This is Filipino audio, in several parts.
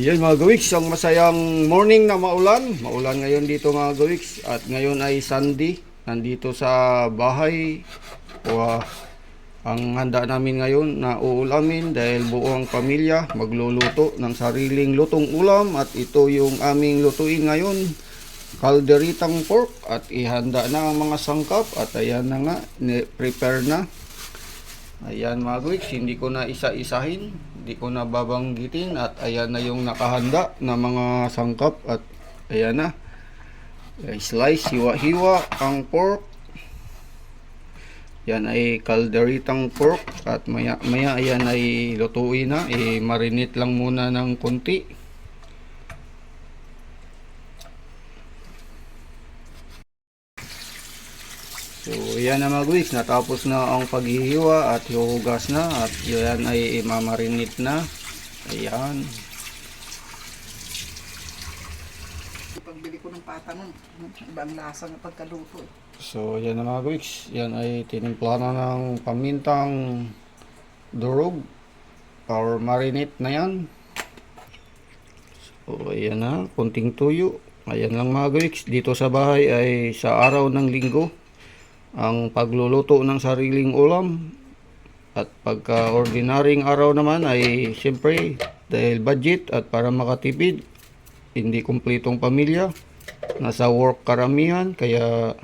Ayan mga gawiks, ang masayang morning na maulan. Maulan ngayon dito mga gawiks. At ngayon ay Sunday. Nandito sa bahay. Wah, ang handa namin ngayon na uulamin dahil buong pamilya magluluto ng sariling lutong ulam. At ito yung aming lutuin ngayon. Kalderitang pork at ihanda na ang mga sangkap. At ayan na nga, prepare na. Ayan mga guys, hindi ko na isa-isahin, hindi ko na babanggitin at ayan na yung nakahanda na mga sangkap at ayan na. Slice, hiwa-hiwa ang pork. Yan ay kalderitang pork at maya, maya ayan ay lutuin na. Eh, marinate lang muna ng konti. So, yan na mga guys, natapos na ang paghihiwa at hihugas na at yan ay imamarinate na. Ayan. Pagbili ko ng pata nun, ibang lasa ng pagkaluto. eh. So, yan na mga guys, yan ay tinimpla na ng pamintang durog or marinate na yan. So, ayan na, kunting tuyo. Ayan lang mga guys, dito sa bahay ay sa araw ng linggo ang pagluluto ng sariling ulam at pagka ordinaryong araw naman ay siyempre dahil budget at para makatipid hindi kumpletong pamilya. Nasa work karamihan kaya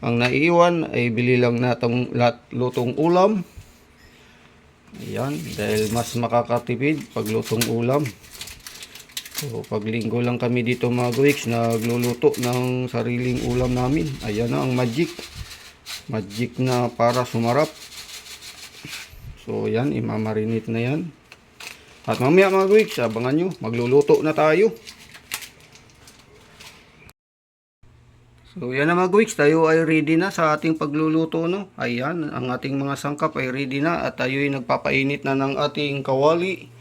ang naiiwan ay bili lang natong lat, lutong ulam. Ayan dahil mas makakatipid pag lutong ulam. So pag linggo lang kami dito mga guwiks nagluluto ng sariling ulam namin. Ayan na ang magic magic na para sumarap. So yan, imamarinate na yan. At mamaya mga weeks, abangan nyo, magluluto na tayo. So yan na mga weeks, tayo ay ready na sa ating pagluluto. No? Ayan, ang ating mga sangkap ay ready na at tayo ay nagpapainit na ng ating kawali.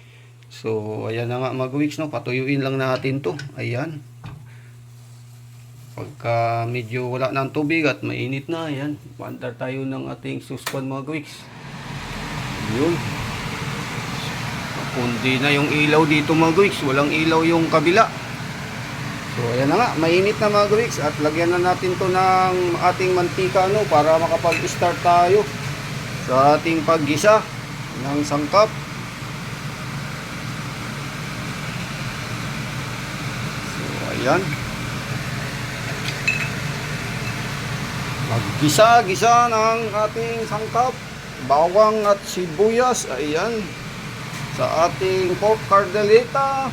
So ayan na nga mga weeks, no? patuyuin lang natin to. Ayan. Pagka medyo wala ng tubig at mainit na, yan. Bandar tayo ng ating suspan mga guwiks. Yun. Kundi na yung ilaw dito mga guwiks. Walang ilaw yung kabila. So ayan na nga, mainit na mga guwiks. At lagyan na natin to ng ating mantika no, para makapag-start tayo sa ating paggisa ng sangkap. So ayan. Maggisa-gisa ng ating sangkap, bawang at sibuyas, ayan, sa ating pork cardelita,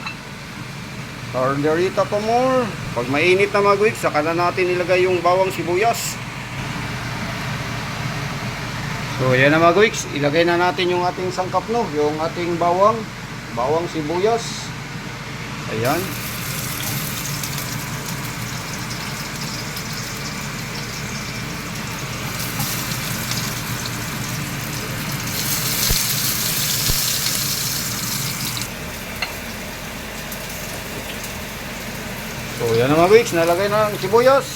cardelita pa more. Pag mainit na mga guwik, saka na natin ilagay yung bawang sibuyas. So, ayan na mga guwiks, ilagay na natin yung ating sangkap no, yung ating bawang, bawang sibuyas. Ayan. So, yan na mga weeks. Nalagay na ang sibuyas.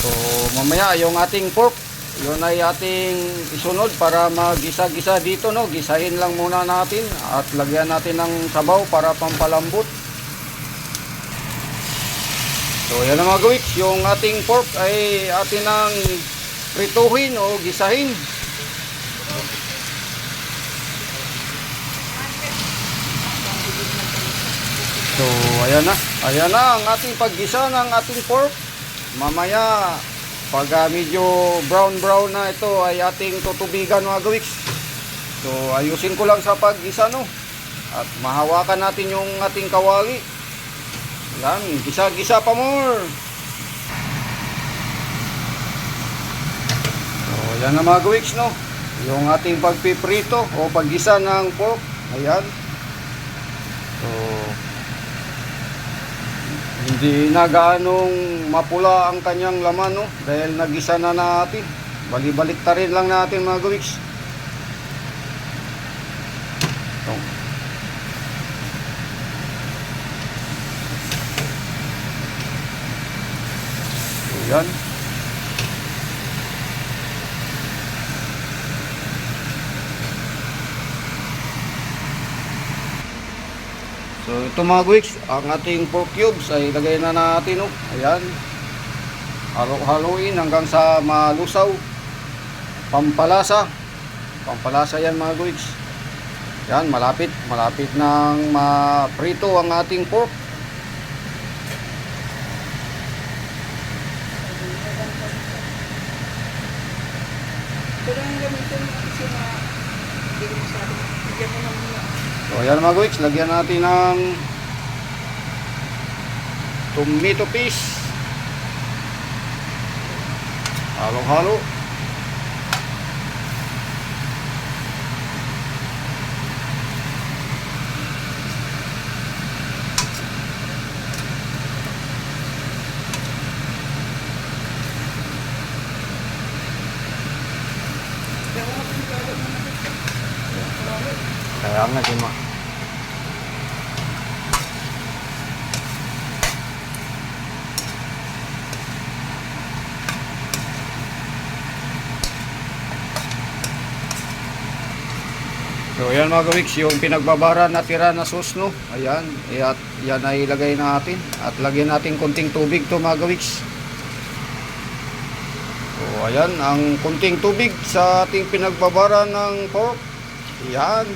So, mamaya yung ating pork, yun ay ating isunod para magisa-gisa dito, no? Gisahin lang muna natin at lagyan natin ng sabaw para pampalambot. So, yan na mga weeks. Yung ating pork ay atin ang prituhin o gisahin. So, ayan na. Ayan na ang ating paggisa ng ating pork. Mamaya, pag ah, medyo brown-brown na ito ay ating tutubigan mga gawiks. So, ayusin ko lang sa paggisa no. At mahawakan natin yung ating kawali. Yan, gisa-gisa pa more. So, yan na mga gawiks no. Yung ating pagpiprito o paggisa ng pork. Ayan. So, hindi na gaanong mapula ang kanyang laman no? Dahil nagisa na natin. Balibalik ta rin lang natin mga gawiks so, so yan ito mga guwiks, ang ating pork cubes ay lagay na natin oh. Ayan. Halo-haloin hanggang sa malusaw. Pampalasa. Pampalasa yan mga guwiks. Yan, malapit, malapit nang maprito ang ating pork. Lang yung gamitin mo kasi na hindi ko masyado. Bigyan mo na muna. So ayan mga guwiks, lagyan natin ng tomato paste. Halo-halo. Kaya wala kang gagawin mo na. Kaya nga, Jima. So ayan mga kawiks, yung pinagbabara na tira na sauce no. Ayan, at yan ay ilagay natin. At lagyan natin konting tubig to mga kawiks. So ayan, ang konting tubig sa ating pinagbabara ng pork. Yan.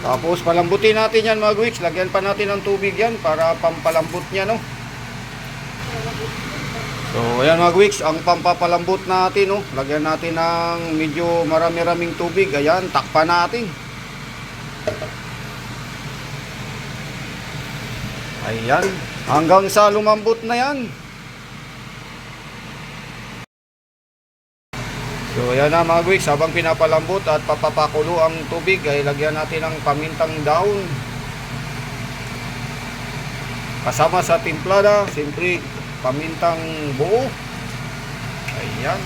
Tapos palambutin natin yan mga guwiks. Lagyan pa natin ng tubig yan para pampalambot niya no. So ayan mga guwiks, ang pampapalambot natin no. Lagyan natin ng medyo marami-raming tubig. Ayan, takpan natin. Ayan, hanggang sa lumambot na yan. So ayan na mga guwiks, habang pinapalambot at papapakulo ang tubig ay lagyan natin ng pamintang daon. Kasama sa timplada, siyempre pamintang buo. Ayan.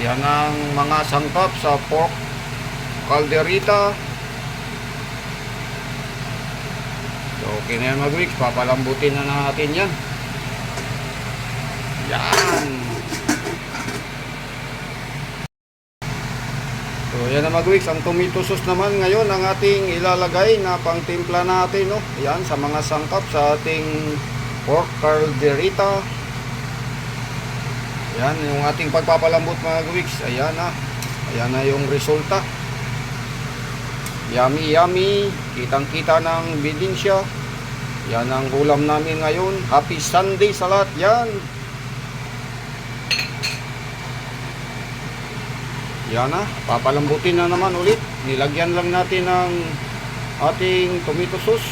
Yan ang mga sangkap sa pork calderita. So okay na yan guwiks, papalambutin na natin yan. Yan. So, yan na magwiks. Ang tomato sauce naman ngayon ang ating ilalagay na pangtimpla natin. No? Yan, sa mga sangkap sa ating pork calderita. Yan, yung ating pagpapalambot mga gwiks. Ayan na. Ayan na yung resulta. Yummy, yummy. Kitang-kita ng bidinsya. Yan ang ulam namin ngayon. Happy Sunday sa lahat. Yan. Yan na, papalambutin na naman ulit. Nilagyan lang natin ng ating tomato sauce.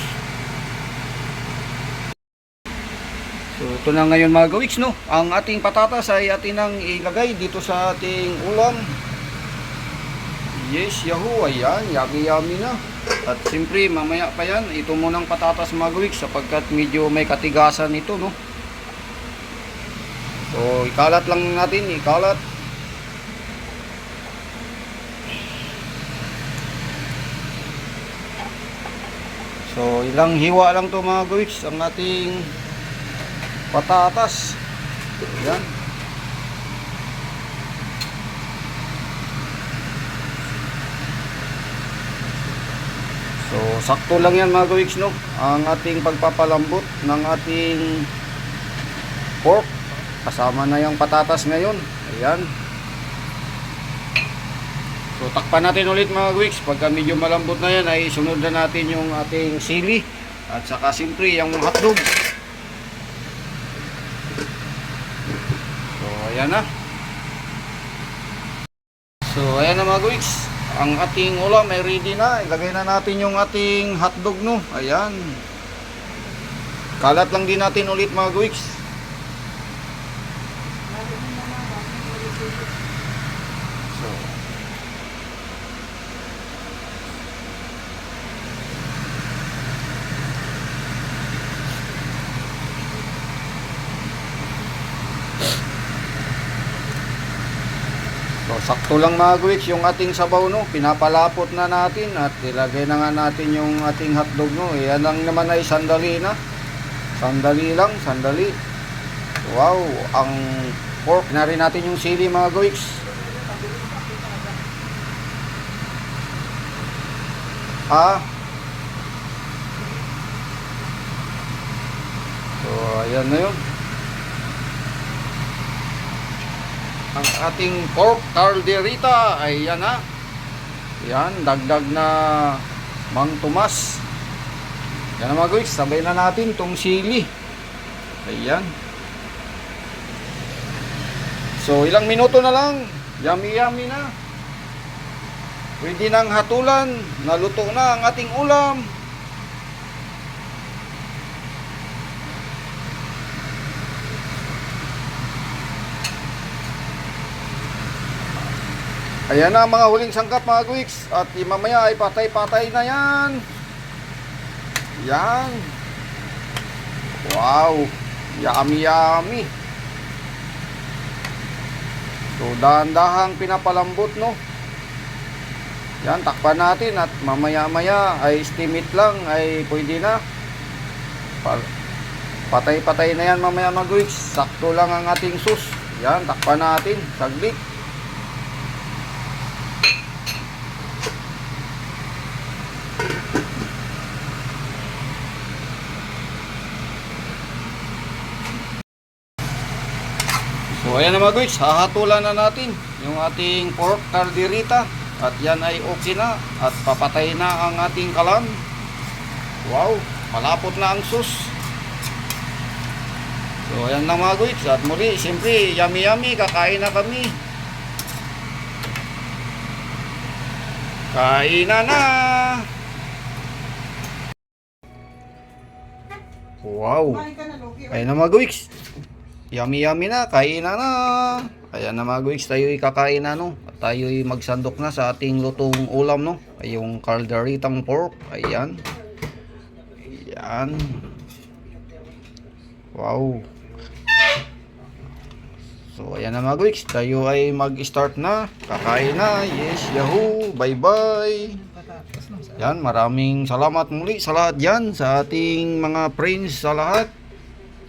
So ito na ngayon mga gawiks no. Ang ating patatas ay atin nang ilagay dito sa ating ulam. Yes, yahoo, ayan, yummy yummy na. At siyempre mamaya pa yan, ito munang patatas mga gawiks sapagkat medyo may katigasan ito no. So ikalat lang natin, ikalat. So, ilang hiwa lang to mga gawiks ang ating patatas. Yan. So, sakto lang yan mga gawiks no. Ang ating pagpapalambot ng ating pork. Kasama na yung patatas ngayon. Ayan. So takpan natin ulit mga gwiks. Pagka medyo malambot na yan ay sunod na natin yung ating sili. At saka siyempre yung hotdog. So ayan na. So ayan na mga gwiks. Ang ating ulam ay ready na. Ilagay na natin yung ating hotdog no. Ayan. Kalat lang din natin ulit mga gwiks. So So, sakto lang mga guwiks yung ating sabaw no. Pinapalapot na natin at ilagay na nga natin yung ating hotdog no. Yan lang naman ay sandali na. Sandali lang, sandali. Wow, ang pork na rin natin yung sili mga guwiks. Ah. So, ayan na yun. Ang ating pork calderita ay yan na. Yan, dagdag na Mang Tomas. Yan mga guys, sabay na natin tong sili. Ayan. So, ilang minuto na lang. Yummy yummy na. Pwede nang hatulan. Naluto na ang ating ulam. Ayan na mga huling sangkap mga guwiks. At mamaya ay patay-patay na yan. Yan. Wow. Yummy yummy. So dahan-dahang pinapalambot no. Yan, takpan natin at mamaya-maya ay estimate lang ay pwede na. Pa- Patay-patay na yan mamaya mga guwiks. Sakto lang ang ating sus. Yan, takpan natin. Saglit. So ayan na mga guys, hahatulan na natin yung ating pork calderita at yan ay okay na at papatay na ang ating kalan. Wow, malapot na ang sus. So ayan na mga guys at muli, siyempre yummy yummy, kakain na kami. Kain na na! Wow! Ka na, mga guwiks. Yummy yummy na, kain na na. Ayan na mga guwiks, tayo kakain na no. At tayo magsandok na sa ating lutong ulam no. Ay yung calderitang pork. Ayan. Ayan. Wow. So ayan na mga guwiks, tayo ay mag-start na. Kakain na. Yes, yahoo. Bye-bye. Yan, maraming salamat muli sa lahat yan, sa ating mga friends sa lahat.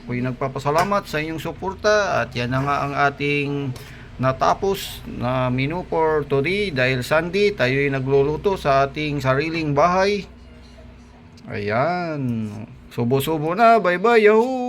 Ako'y nagpapasalamat sa inyong suporta at yan na nga ang ating natapos na menu for today dahil Sunday tayo'y nagluluto sa ating sariling bahay. Ayan. Subo-subo na. Bye-bye. Yahoo!